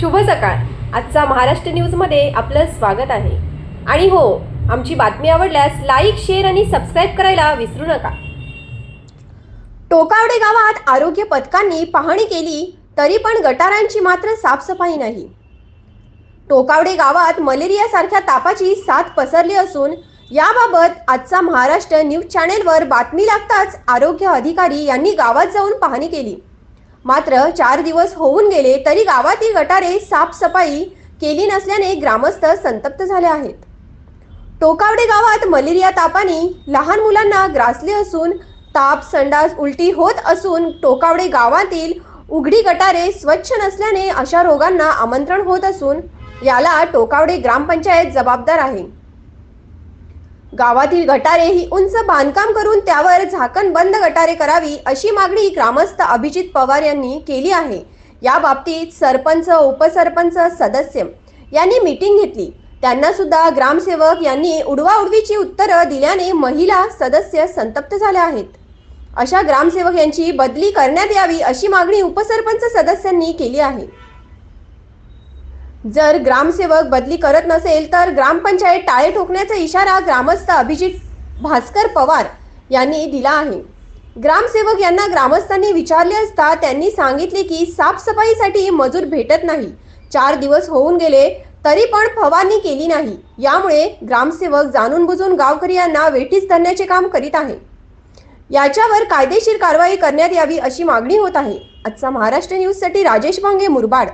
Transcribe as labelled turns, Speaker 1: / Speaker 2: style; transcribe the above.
Speaker 1: शुभ सकाळ. आजचा महाराष्ट्र न्यूजमध्ये आपलं स्वागत आहे. आणि हो आमची बातमी आवडल्यास लाईक शेअर आणि सबस्क्राईब करायला विसरू नका. टोकावडे गावात आरोग्य पथकांनी पाहणी केली तरी पण गटारांची मात्र साफसफाई नाही. टोकावडे गावात मलेरियासारख्या तापाची साथ पसरली असून याबाबत आजचा महाराष्ट्र न्यूज चॅनेलवर बातमी लागताच आरोग्य अधिकारी यांनी गावात जाऊन पाहणी केली. मात्र चार दिवस होऊन गेले तरी गावातील गटारे साफसफाई केली नसल्याने ग्रामस्थ संतप्त झाले आहेत. टोकावडे गावात मलेरिया तापाने लहान मुलांना ग्रासले असून ताप संडास उलटी होत असून टोकावडे गावातील उघडी गटारे स्वच्छ नसल्याने अशा रोगांना आमंत्रण होत असून याला टोकावडे ग्रामपंचायत जबाबदार आहे. गावातील गटारे ही उंच बांधकाम करून त्यावर झाकण बंद गटारे करावी अशी मागणी ग्रामस्थ अभिजित पवार यांनी केली आहे. या बाबतीत सरपंच उपसरपंच सदस्य यांनी मीटिंग घेतली. त्यांना सुद्धा ग्रामसेवक यांनी उडवाउडवीची उत्तरं दिल्याने महिला सदस्य संतप्त झाल्या आहेत. अशा ग्रामसेवक यांची बदली करण्यात यावी अशी मागणी उपसरपंच सदस्यांनी केली आहे. जर ग्रामसेवक बदली करत नसेल तर ग्रामपंचायत टाळे ठोकण्याचा इशारा ग्रामस्थ अभिजित भास्कर पवार यांनी दिला आहे. ग्रामसेवक यांना ग्रामस्थांनी विचारले असता त्यांनी सांगितले की साफसफाईसाठी मजूर भेटत नाही. चार दिवस होऊन गेले तरी पण फवारणी केली नाही. यामुळे ग्रामसेवक जाणून बुजून गावकऱ्यांना वेठीस धरण्याचे काम करीत आहे. याच्यावर कायदेशीर कारवाई करण्यात यावी अशी मागणी होत आहे. आजचा महाराष्ट्र न्यूजसाठी राजेश भांगे मुरबाड.